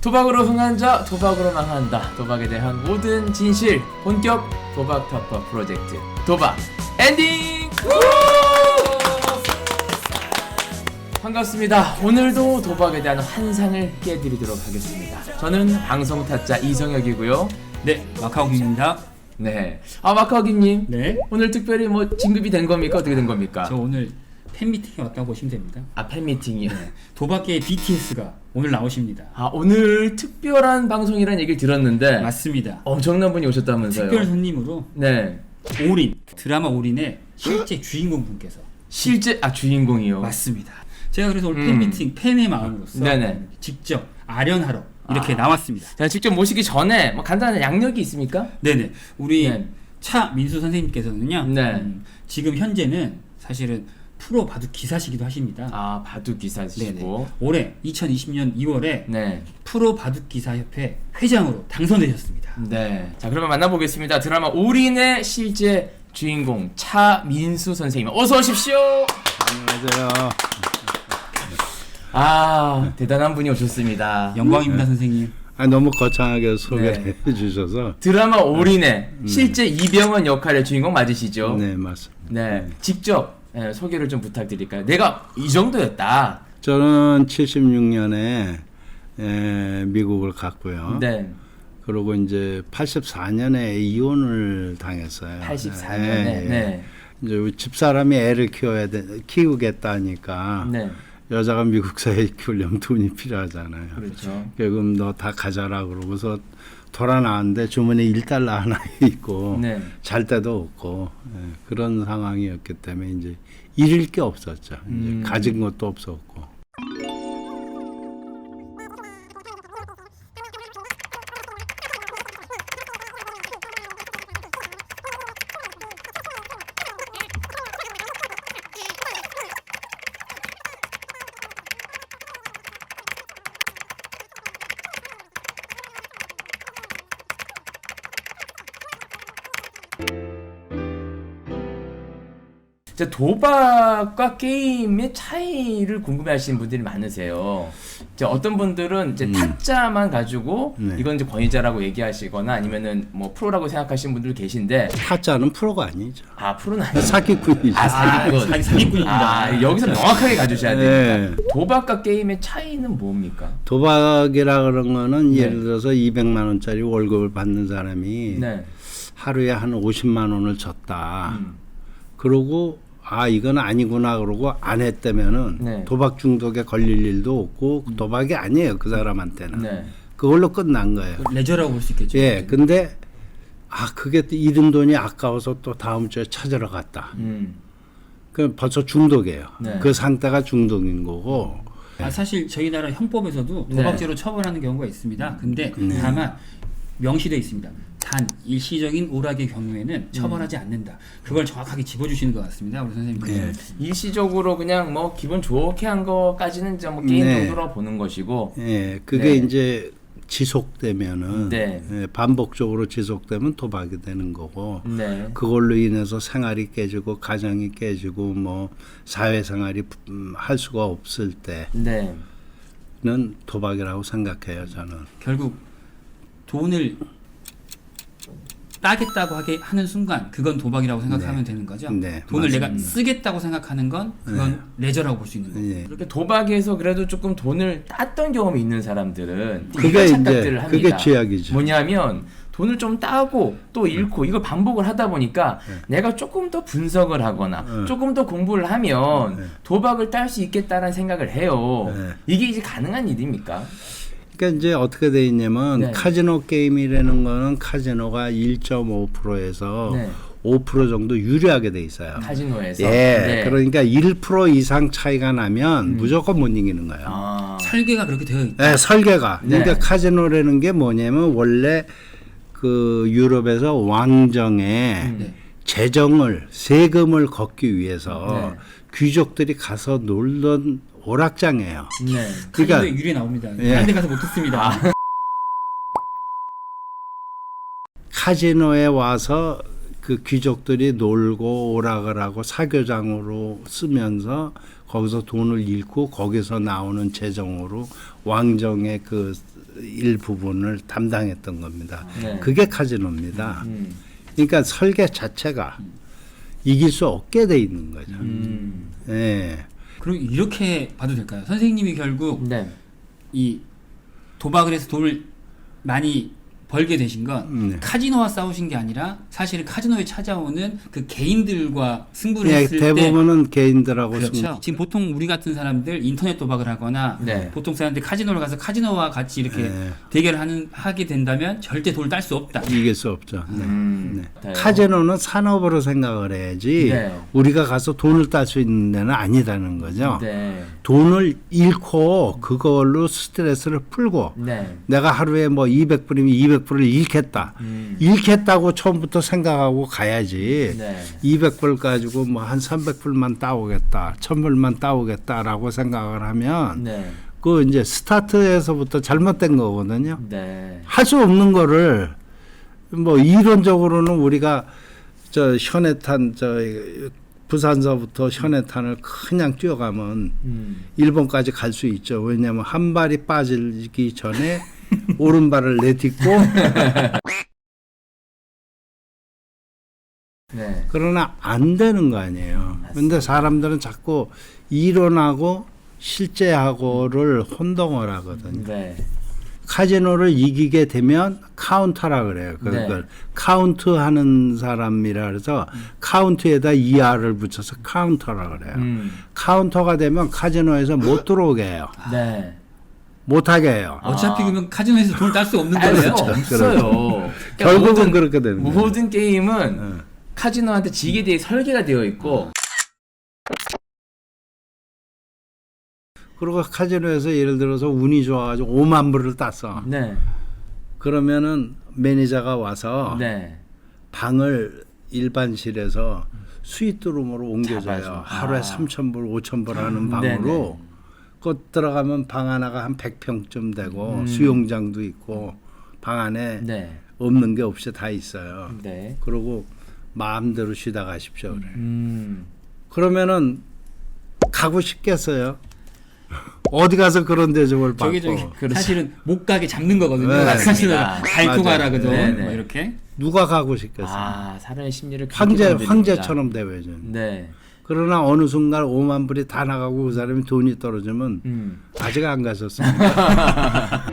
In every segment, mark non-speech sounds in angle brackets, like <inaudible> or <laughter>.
도박으로 흥한 자 도박으로 망한다. 도박에 대한 모든 진실 본격 도박 타파 프로젝트. 도박 엔딩! 반갑습니다. 오늘도 도박에 대한 환상을 깨드리도록 하겠습니다. 저는 방송 타짜 이성혁이고요. 네, 마카오입니다. 네 아 마카오김님. 네. 오늘 특별히 뭐 진급이 된 겁니까? 어떻게 된 겁니까? 저 오늘 팬미팅에 왔다고 보시면 됩니다. 아 팬미팅이요? 도박계 BTS가 오늘 나오십니다. 아 오늘 특별한 방송이라는 얘기를 들었는데 맞습니다. 엄청난 분이 오셨다면서요 특별 손님으로 네 올인, 드라마 올인의 실제 주인공 분께서 실제 아 주인공이요. 맞습니다. 제가 그래서 오늘 음. 팬미팅 팬의 마음으로서 네네. 직접 아련하러 이렇게 아. 나왔습니다. 제가 직접 모시기 전에 뭐 간단한 양력이 있습니까? 네네. 우리 네. 차 민수 선생님께서는요. 네. 음, 지금 현재는 사실은 프로 바둑 기사시기도 하십니다. 아 바둑 네네. 기사시고. 올해 2020년 2월에 네. 프로 바둑 기사 협회 회장으로 당선되셨습니다. 네. 자 그러면 만나보겠습니다. 드라마 올인의 실제 주인공 차민수 선생님 어서 오십시오. 안녕하세요. 아 대단한 분이 오셨습니다. 영광입니다, 선생님. 아, 너무 거창하게 소개해 네. 주셔서 드라마 올인의 실제 이병헌 역할의 주인공 맞으시죠? 네 맞습니다. 네. 직접 예, 소개를 좀 부탁드릴까요? 내가 이 정도였다. 저는 76년에 에, 미국을 갔고요. 네. 그리고 이제 84년에 이혼을 당했어요. 84년에. 예, 예. 네. 이제 집사람이 애를 키워야 돼, 키우겠다니까 네. 여자가 미국 사회에 <laughs> 키우려면 돈이 필요하잖아요. 그렇죠. 그럼 너다 가져라 그러고서 돌아 나왔는데 주머니에 1달러 하나 <laughs> 있고 네. 잘 데도 없고 예, 그런 상황이었기 때문에 이제 잃을 게 없었죠. 음. 이제 가진 것도 없었고. 이제 도박과 게임의 차이를 궁금해하시는 분들이 많으세요. 이제 어떤 분들은 이제 타짜만 가지고 네. 이건 이제 권위자라고 얘기하시거나 아니면은 뭐 프로라고 생각하시는 분들 계신데 타짜는 프로가 아니죠. 아 프로는 아니죠. 사기꾼이죠. 아 사기꾼. 아, 사기- 사기꾼입니다. 아, 여기서 명확하게 가주셔야 됩니다. 네. 도박과 게임의 차이는 뭡니까? 도박이라 그런 거는 네. 예를 들어서 200만 원짜리 월급을 받는 사람이 네. 하루에 한 50만 원을 줬다. 음. 그러고 아 이건 아니구나 그러고 안 했다면은 네. 도박 중독에 걸릴 일도 없고 도박이 아니에요 그 사람한테는 네. 그걸로 끝난 거예요. 레저라고 볼 수 있겠죠. 예, 근데 아 그게 또 잃은 돈이 아까워서 또 다음 주에 찾으러 갔다. 음. 그 벌써 중독이에요. 네. 그 상태가 중독인 거고. 아, 사실 저희 나라 형법에서도 네. 도박죄로 처벌하는 경우가 있습니다. 근데 다만 명시되어 있습니다. 단 일시적인 오락의 경우에는 처벌하지 않는다. 그걸 정확하게 짚어주시는 것 같습니다, 우리 선생님. 네. 일시적으로 그냥 뭐 기분 좋게 한 거까지는 이제 뭐 게임 네. 정도로 보는 것이고 예, 그게 네. 이제 지속되면은 네. 예, 반복적으로 지속되면 도박이 되는 거고. 네. 그걸로 인해서 생활이 깨지고 가정이 깨지고 뭐 사회생활이 음, 할 수가 없을 때는 네. 도박이라고 생각해요 저는. 결국 돈을 따겠다고 하게 하는 순간 그건 도박이라고 생각하면 되는 거죠. 네, 돈을 맞습니다. 내가 쓰겠다고 생각하는 건 그건 레저라고 볼 수 있는 거예요. 예. 이렇게 도박에서 그래도 조금 돈을 땄던 경험이 있는 사람들은 그게 이런 이제 착각들을 합니다. 그게 죄악이죠. 뭐냐면 돈을 좀 따고 또 잃고 이걸 반복을 하다 보니까 내가 조금 더 분석을 하거나 네. 조금 더 공부를 하면 네. 도박을 딸 수 있겠다는 생각을 해요. 네. 이게 이제 가능한 일입니까? 그러니까 이제 어떻게 돼 있냐면 네. 카지노 게임이라는 거는 카지노가 1.5%에서 네. 5% 정도 유리하게 돼 있어요. 카지노에서. 예, 네. 그러니까 1% 이상 차이가 나면 무조건 못 이기는 거예요. 아. 설계가 그렇게 되어 있다. 네, 설계가. 네. 그러니까 카지노라는 게 뭐냐면 원래 그 유럽에서 왕정에 네. 재정을 세금을 걷기 위해서 네. 귀족들이 가서 놀던 오락장이에요. 네. 카지노에 그러니까- 유리에 나옵니다. 예. 다른 데 가서 못 듣습니다. <laughs> 카지노에 와서 그 귀족들이 놀고 오락을 하고 사교장으로 쓰면서 거기서 돈을 잃고 거기서 나오는 재정으로 왕정의 그 일부분을 담당했던 겁니다. 네. 그게 카지노입니다. 음. 그러니까 설계 자체가 이길 수 없게 돼 있는 거죠. 음. 예. 그럼 이렇게 봐도 될까요? 선생님이 결국 네. 이 도박을 해서 돈을 많이 벌게 되신 건 네. 카지노와 싸우신 게 아니라 사실은 카지노에 찾아오는 그 개인들과 승부를 예, 했을 때 대부분은 개인들하고 그렇죠. 승- 지금 보통 우리 같은 사람들 인터넷 도박을 하거나 네. 보통 사람들 카지노를 가서 카지노와 같이 이렇게 네. 대결을 하는 하게 된다면 절대 돈을 딸 수 없다. 이길 수 없죠. 네. 음. 네. 카지노는 산업으로 생각을 해야지 네. 우리가 가서 돈을 딸 수 있는 데는 아니다는 거죠. 네. 돈을 잃고 그걸로 스트레스를 풀고 네. 내가 하루에 뭐 200불이면 200 불을 잃겠다. 음. 잃겠다고 처음부터 생각하고 가야지. 네. 200불 가지고 뭐 한 300불만 따오겠다. 1000불만 따오겠다라고 생각을 하면 네. 그 이제 스타트에서부터 잘못된 거거든요. 네. 할수 없는 거를 뭐 이론적으로는 우리가 저 현해탄 저 부산서부터 현해탄을 그냥 뛰어가면 음. 일본까지 갈 수 있죠. 왜냐하면 한 발이 빠지기 전에 <laughs> 오른발을 내딛고 <laughs> 네. 그러나 안 되는 거 아니에요. 근데 사람들은 자꾸 이론하고 실제하고를 혼동을 하거든요. 네. 카지노를 이기게 되면 카운터라 그래요. 그걸 네. 카운트 하는 사람이라 그래서 카운트에다 ER을 붙여서 카운터라 그래요. 음. 카운터가 되면 카지노에서 못 들어오게 해요. 네. 못 하게 해요. 어차피 그러면 카지노에서 돈을 딸 수 없는 알 거예요. 수 없어요. 그러니까 결국은 모든- 그렇게 되는 거예요. 모든 게임은 어. 카지노한테 지게 돼 설계가 되어 있고 그리고 카지노에서 예를 들어서 운이 좋아가지고 5만 불을 땄어. 네. 그러면은 매니저가 와서 네. 방을 일반실에서 스위트룸으로 옮겨줘요. 잡아줘. 하루에 아. 3천 불, 5천 불 하는 음, 방으로. 그 들어가면 방 하나가 한 100평쯤 되고 음. 수영장도 있고 방 안에 네. 없는 게 없이 다 있어요. 네. 그리고 마음대로 쉬다 가십시오. 그래. 음. 그러면은 가고 싶겠어요. 어디 가서 그런 대접을 받고. 저기 저기 그렇죠. 사실은 못 가게 잡는 거거든요. 네. 맞습니다. 갈고 맞아요. 가라거든. 네, 네. 뭐 이렇게. 누가 가고 싶겠어요. 아, 사람의 심리를 황제. 황제처럼 대회죠. 네. 그러나 어느 순간 5만 불이 다 나가고 그 사람이 돈이 떨어지면 음. 아직 안 가셨습니다. <laughs>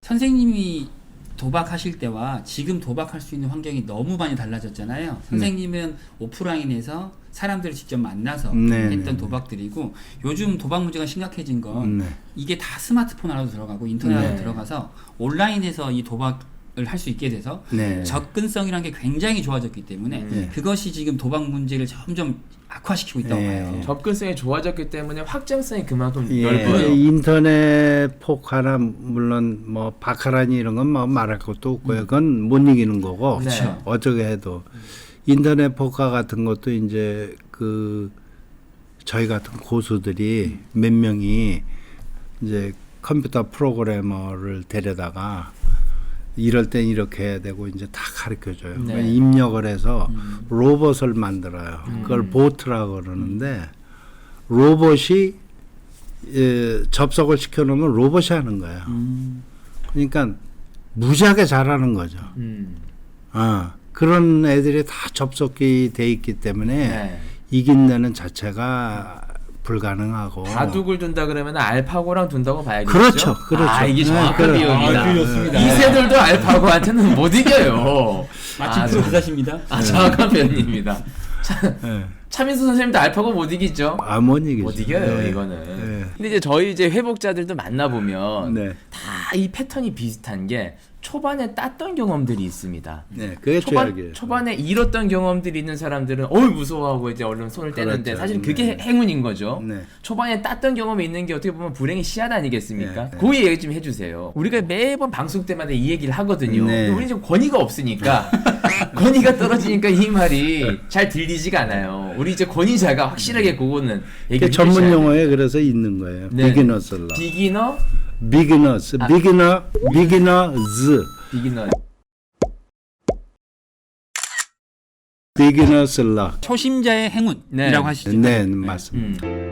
선생님이 도박하실 때와 지금 도박할 수 있는 환경이 너무 많이 달라졌잖아요. 선생님은 오프라인에서 사람들을 직접 만나서 네, 했던 네, 도박들이고 요즘 도박 문제가 심각해진 건 네. 이게 다 스마트폰 안으로 들어가고 인터넷 안으로 네. 들어가서 온라인에서 이 도박을 할 수 있게 돼서 네. 접근성이라는 게 굉장히 좋아졌기 때문에 네. 그것이 지금 도박 문제를 점점 악화시키고 있다고 네. 봐요. 접근성이 좋아졌기 때문에 확장성이 그만큼 예, 넓어요. 인터넷 포카나 물론 뭐 바카라니 이런 건 뭐 말할 것도 없고요. 그건 못 이기는 거고 그쵸. 어떻게 해도 인터넷 포카 같은 것도 이제 그 저희 같은 고수들이 몇 명이 이제 컴퓨터 프로그래머를 데려다가 이럴 땐 이렇게 해야 되고 이제 다 가르쳐 줘요. 네. 입력을 해서 로봇을 만들어요. 그걸 보트라고 그러는데 로봇이 예, 접속을 시켜 놓으면 로봇이 하는 거예요. 음. 그러니까 무지하게 잘하는 거죠. 음. 어, 그런 애들이 다 접속이 돼 있기 때문에 네. 이긴 다는 자체가 불가능하고 바둑을 둔다 그러면 알파고랑 둔다고 봐야겠죠. 그렇죠, 그렇죠. 아, 이게 네, 정확한 그래. 비유입니다. 아, 좋습니다. 이 세들도 알파고한테는 못 이겨요. 마침 아, 프로 저- 기사십니다. 아, 정확한 표현입니다. 예. 차민수 선생님도 알파고 못 이기죠. 아, 못 이기죠. 못 이겨요 네. 이거는. 네. 근데 이제 저희 이제 회복자들도 만나 보면 네. 다 이 패턴이 비슷한 게 초반에 땄던 경험들이 있습니다. 네, 그게 초반, 최악이에요. 초반에 잃었던 경험들이 있는 사람들은 어이 무서워하고 이제 얼른 손을 떼는데 그렇죠. 사실 그게 네. 행운인 거죠. 네. 초반에 땄던 경험이 있는 게 어떻게 보면 불행의 씨앗 아니겠습니까? 네, 네. 그 얘기 좀 해주세요. 우리가 매번 방송 때마다 이 얘기를 하거든요. 네. 우리 지금 권위가 없으니까 <laughs> 권위가 떨어지니까 이 말이 잘 들리지가 않아요. 우리 이제 권위자가 확실하게 그거는 그게 얘기를 전문 용어에 그래서 있는 거예요. 네. 비기너스 라 돼요. 비기너, 비기너스, 아. 비기너, 비기너즈, 비기너. 비기너스 락. 초심자의 행운이라고 네. 하시죠. 네, 맞습니다. 음.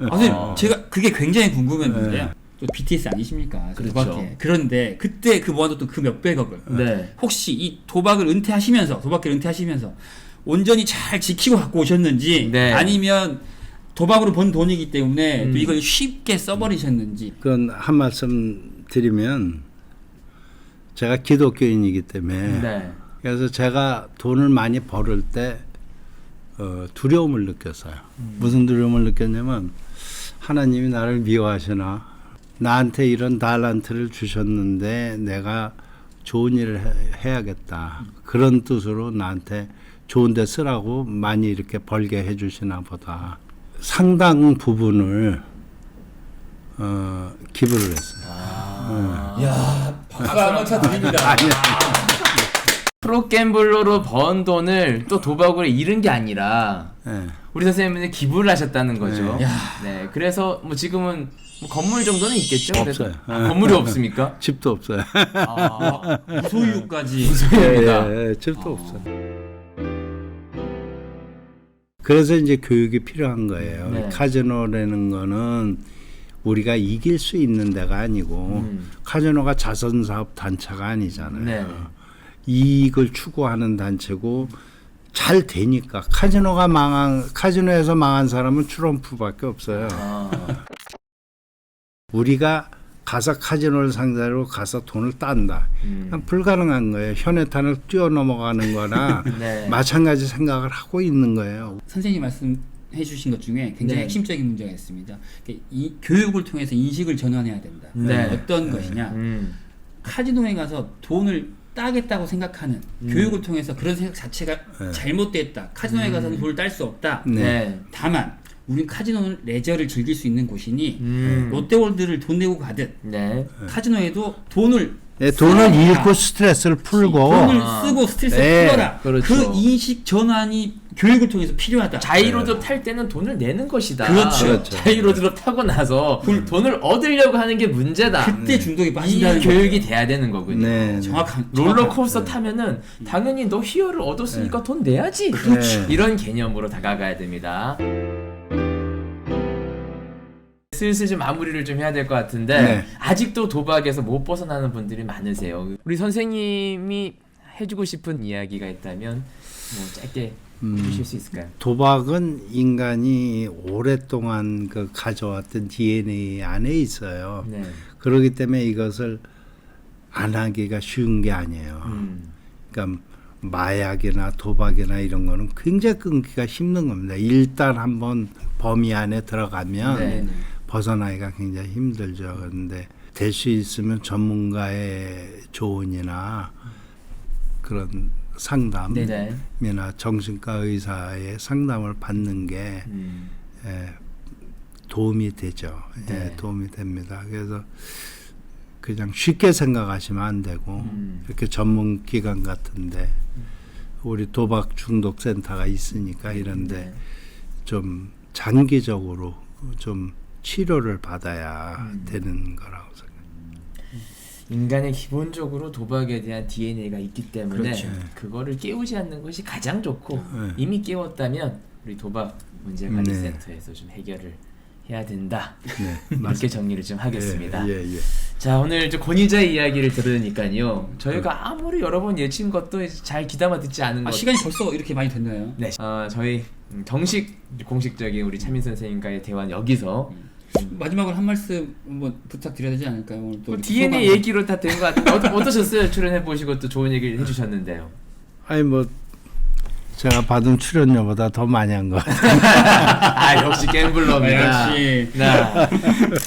아, 선생님, 제가 그게 굉장히 궁금했는데요. 또 BTS 아니십니까? 저 그렇죠. 도박계. 그런데 그때 그 모아뒀던 그 몇백억을 네. 혹시 이 도박을 은퇴하시면서 도박계를 은퇴하시면서 온전히 잘 지키고 갖고 오셨는지 네. 아니면 도박으로 번 돈이기 때문에 음. 또 이걸 쉽게 써버리셨는지 그건 한 말씀 드리면 제가 기독교인이기 때문에 네. 그래서 제가 돈을 많이 벌을 때 어, 두려움을 느꼈어요. 무슨 두려움을 느꼈냐면 하나님이 나를 미워하시나 나한테 이런 달란트를 주셨는데 내가 좋은 일을 해, 야겠다 그런 뜻으로 나한테 좋은 데 쓰라고 많이 이렇게 벌게 해 주시나 보다. 상당 부분을 어, 기부를 했어요. 야 박수 한번 쳐드립니다. <laughs> 프로 갬블러로 번 돈을 또 도박으로 잃은 게 아니라 예. 우리 선생님은 기부를 하셨다는 거죠. 네. 야. 네. 그래서 뭐 지금은 뭐 건물 정도는 있겠죠. 그래도. 없어요. 아, 건물이 없습니까? <laughs> 집도 없어요. 아, 소유까지 <laughs> 소유입니다. 예, 예, 집도 없어요. 그래서 이제 교육이 필요한 거예요. 네. 카지노라는 거는 우리가 이길 수 있는 데가 아니고 음. 카지노가 자선 사업 단체가 아니잖아요. 네. 이익을 추구하는 단체고 잘 되니까 카지노가 망한 카지노에서 망한 사람은 트럼프밖에 없어요. 아, 우리가 가서 카지노를 상대로 가서 돈을 딴다. 음. 불가능한 거예요. 현해탄을 뛰어넘어가는 거나 <laughs> 네. 마찬가지 생각을 하고 있는 거예요. 선생님 말씀 해 주신 것 중에 굉장히 네. 핵심적인 문제가 있습니다. 그러니까 이 교육을 통해서 인식을 전환해야 된다. 네. 어떤 것이냐? 음. 카지노에 가서 돈을 따겠다고 생각하는 음. 교육을 통해서 그런 생각 자체가 네. 잘못됐다. 카지노에 가서는 돈을 딸 수 없다. 네. 네. 다만 우린 카지노는 레저를 즐길 수 있는 곳이니 음. 롯데월드를 돈 내고 가듯 네. 카지노에도 돈을 네, 돈을 써라. 잃고 스트레스를 풀고 돈을 아. 쓰고 스트레스를 네, 풀어라. 그렇죠. 그 인식 전환이 교육을 통해서 필요하다. 자이로드 탈 때는 돈을 내는 것이다. 그렇죠. 그렇죠. 자이로드로 타고 나서 돈을 얻으려고 하는 게 문제다. 그때 중독에 이 빠진다는 교육이 돼야 되는 거군요. 네. 정확한 롤러코스터 타면은 당연히 너 희열을 얻었으니까 돈 내야지. 그렇죠. 이런 개념으로 다가가야 됩니다. 슬슬 좀 마무리를 좀 해야 될 것 같은데 네. 아직도 도박에서 못 벗어나는 분들이 많으세요. 우리 선생님이 해주고 싶은 이야기가 있다면 뭐 짧게 해주실 수 있을까요? 도박은 인간이 오랫동안 그 가져왔던 DNA 안에 있어요. 네. 그렇기 때문에 이것을 안 하기가 쉬운 게 아니에요. 음. 그러니까 마약이나 도박이나 이런 거는 굉장히 끊기가 힘든 겁니다. 일단 한번 범위 안에 들어가면 네. 벗어나기가 굉장히 힘들죠. 그런데 될 수 있으면 전문가의 조언이나 그런 상담이나 네네. 정신과 의사의 상담을 받는 게 음. 예, 도움이 되죠. 네. 예, 도움이 됩니다. 그래서 그냥 쉽게 생각하시면 안 되고 음. 이렇게 전문 기관 같은데 우리 도박 중독 센터가 있으니까 이런데 네. 좀 장기적으로 좀 치료를 받아야 음. 되는 거라고 생각해요. 인간의 기본적으로 도박에 대한 DNA가 있기 때문에 그렇죠. 그거를 깨우지 않는 것이 가장 좋고 네. 이미 깨웠다면 우리 도박 문제 관리 네. 센터에서 좀 해결을 해야 된다. 네, <laughs> 이렇게 정리를 좀 하겠습니다. 예, 예, 예. 자 오늘 좀 권위자의 이야기를 들으니까요. 저희가 아무리 여러 번 예친 것도 잘 귀담아 듣지 않은 아, 것. 시간이 벌써 이렇게 많이 됐나요? 네. 어, 저희 음, 정식 공식적인 우리 차민 선생님과의 대화는 여기서 마지막으로 한 말씀 한번 부탁드려야 되지 않을까요? 오늘 또 DNA 소감. 얘기로 다 된 것 같은데 어떠, 어떠 셨어요? 출연해 보시고 또 좋은 얘기를 해주셨는데요. 아니 뭐 제가 받은 출연료보다 더 많이 한 것 같아요. <laughs> 아 역시 갬블러입니다. 역시. 네.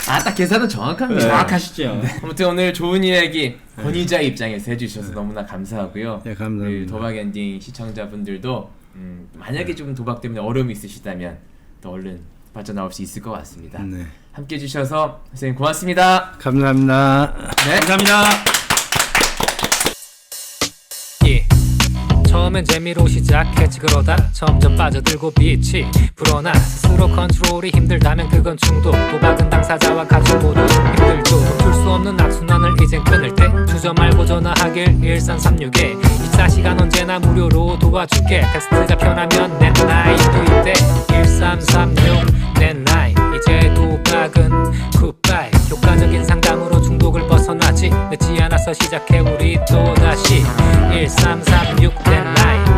아딱 계산은 정확합니다. 정확하시죠? 아무튼 오늘 좋은 이야기 권위자 입장에서 해주셔서 너무나 감사하고요. 네, 감사합니다. 우리 도박 엔딩 시청자분들도 음, 만약에 좀 도박 때문에 어려움이 있으시다면 또 얼른 빠져나올 수 있을 것 같습니다. 네. 함께 해주셔서 선생님 고맙습니다. 감사합니다. 네. 감사합니다. 예. 처음엔 재미로 시작했지 그러다 점점 빠져들고 빛이 불어나 스스로 컨트롤이 힘들다면 그건 중독 도박은 당사자와 가족 모두 힘들죠 멈출 수 없는 악순환을 이젠 끊을 때 주저 말고 전화하길 1336에 나 시간 언제나 무료로 도와줄게. 텍스트가 편하면 내 나이도 이때. 1336내 나이. 이제 도박은 굿바이. 효과적인 상담으로 중독을 벗어나지. 늦지 않아서 시작해 우리 또다시. 1336내 나이.